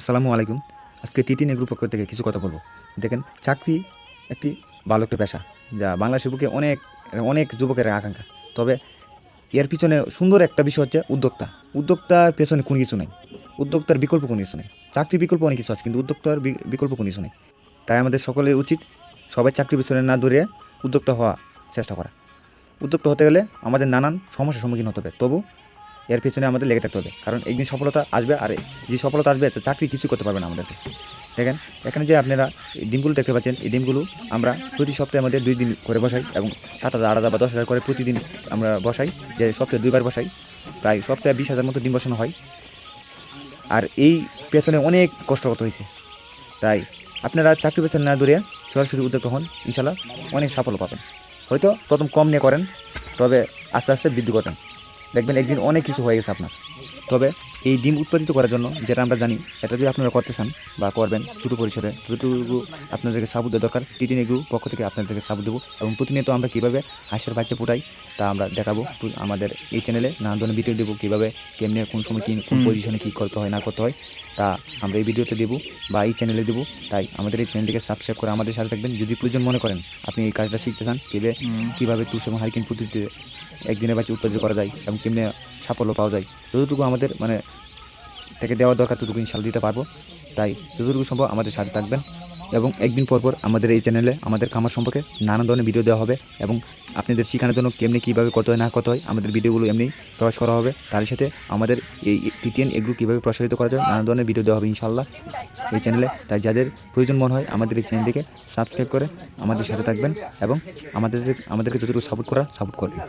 আসসালামু আলাইকুম। আজকে টিটি নেগ্রু পক্ষ থেকে কিছু কথা বলব। দেখেন, চাকরি একটি ভালো একটা পেশা, যা বাংলাদেশের বুকে অনেক অনেক যুবকের আকাঙ্ক্ষা। তবে এর পিছনে সুন্দর একটা বিষয় হচ্ছে উদ্যোক্তা। উদ্যোক্তার পেছনে কোনো কিছু নেই। উদ্যোক্তার বিকল্প কোনো কিছু নেই। চাকরি বিকল্প অনেক কিছু আছে, কিন্তু উদ্যোক্তার বিকল্প কোনো কিছু নেই। তাই আমাদের সকলের উচিত সবাই চাকরি পিছনে না দৌড়ে উদ্যোক্তা হওয়া চেষ্টা করা। উদ্যোক্তা হতে গেলে আমাদের নানান সমস্যার সম্মুখীন হতে হবে। তবু এর পেছনে আমাদের লেগে থাকতে হবে। কারণ একদিন সফলতা আসবে আর যে সফলতা আসবে চাকরি কিছু করতে পারবে না আমাদেরকে। দেখেন, এখানে যে আপনারা ডিমগুলো দেখতে পাচ্ছেন, এই ডিমগুলো আমরা প্রতি সপ্তাহে আমাদের দুই দিন করে বসাই এবং সাত হাজার, আট হাজার বা দশ হাজার করে প্রতিদিন আমরা বসাই, যে সপ্তাহে দুইবার বসাই। প্রায় সপ্তাহে বিশ হাজার মতো ডিম বসানো হয়। আর এই পেছনে অনেক কষ্ট করতে হয়েছে। তাই আপনারা চাকরি পেছনে না দূরে সরাসরি উদ্যোক্তা হন ইনশাল্লাহ অনেক সাফল্য পাবেন। হয়তো প্রথম কম নিয়ে করেন, তবে আস্তে আস্তে বৃদ্ধি করবেন দেখবেন একদিন অনেক কিছু হয়ে গেছে আপনার। তবে এই ডিম উৎপাদিত করার জন্য যেটা আমরা জানি এটা যদি আপনারা করতে চান বা করবেন ছোটো পরিসরে যতটুকু আপনাদেরকে সাবুদ দেওয়া দরকার টিটি নেগু পক্ষ থেকে আপনাদেরকে সাবুদ দেবো এবং প্রতিনিয়ত আমরা কীভাবে হাঁসের বাচ্চা ফুটাই তা আমরা দেখাবো। আমাদের এই চ্যানেলে নানা ধরনের ভিডিও দেবো কীভাবে কেমনে কোন সময় কী কোন পজিশনে কী করতে হয় না করতে হয় তা আমরা এই ভিডিওতে দেবো বা এই চ্যানেলে দেবো। তাই আমাদের এই চ্যানেলটিকে সাবস্ক্রাইব করে আমাদের সাথে থাকবেন। যদি প্রয়োজন মনে করেন আপনি এই কাজটা শিখতে চান কীভাবে কীভাবে তুষ এবং হাইকিং পদ্ধতিতে একদিনের বাচ্চা উৎপাদিত করা যায় এবং কেমনে সাফল্য পাওয়া যায় যতটুকু আমাদের মানে থেকে দেওয়া দরকার, ততটুকু ইনশাল দিতে পারব। তাই যতটুকু সম্ভব আমাদের সাথে থাকবেন এবং একদিন পর পর আমাদের এই চ্যানেলে আমাদের খামার সম্পর্কে নানা ধরনের ভিডিও দেওয়া হবে এবং আপনাদের শেখানোর জন্য কেমনি, কীভাবে কত হয়, না কত হয়, আমাদের ভিডিওগুলো এমনি প্রকাশ করা হবে। তার সাথে আমাদের এই টিটিএন এগুলো কীভাবে প্রসারিত করা যায় নানা ধরনের ভিডিও দেওয়া হবে ইনশাল্লাহ এই চ্যানেলে। তাই যাদের প্রয়োজন মনে হয় আমাদের এই চ্যানেলটিকে সাবস্ক্রাইব করে আমাদের সাথে থাকবেন এবং আমাদের, আমাদেরকে যতটুকু সাপোর্ট করা সাপোর্ট করবেন।